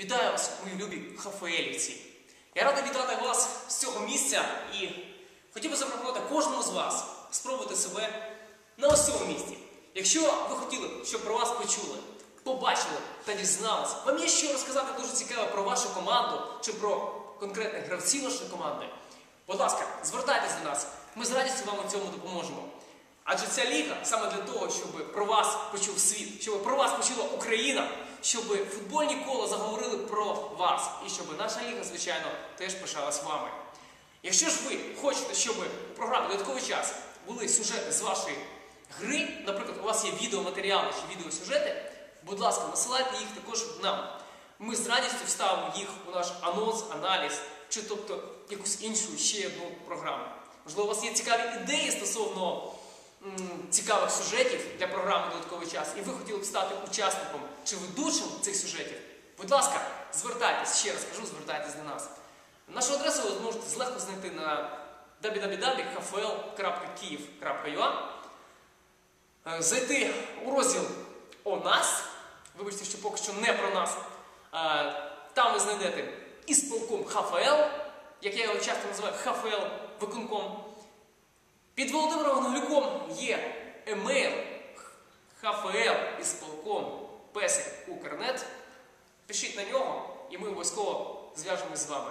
Вітаю вас, мої любі хафаелівці. Я радий вітати вас з цього місця і хотів би запропонувати кожному з вас спробувати себе на ось цьому місці. Якщо ви хотіли, щоб про вас почули, побачили та дізналися, вам є що розказати дуже цікаве про вашу команду чи про конкретних гравців вашої команди, будь ласка, звертайтесь до нас. Ми з радістю вам у цьому допоможемо. Адже ця ліга саме для того, щоб про вас почув світ, щоб про вас почула Україна, щоб футбольні кола заговорили про вас і щоб наша ліга, звичайно, теж пишалась вами. Якщо ж ви хочете, щоб у програмі додатковий час були сюжети з вашої гри, наприклад, у вас є відеоматеріали чи відеосюжети, будь ласка, насилайте їх також нам. Ми з радістю вставимо їх у наш анонс, аналіз, чи тобто якусь іншу ще одну програму. Можливо, у вас є цікаві ідеї стосовно цікавих сюжетів для програми Додатковий час, і ви хотіли б стати учасником чи ведучим цих сюжетів. Будь ласка, звертайтесь, ще раз кажу, звертайтесь до нас. Нашу адресу ви зможете злегко знайти на www.hfl.kiev.ua Е, Зайти у розділ О нас. Вибачте, що поки що не про нас. Е, Там ви знайдете ісполком ХФЛ, як я його часто називаю ХФЛ виконком. Під Володимиром Гнилюком є емейл ХФЛ із полком песик Укрнет. Пишіть на нього, і ми обов'язково зв'яжемось з вами.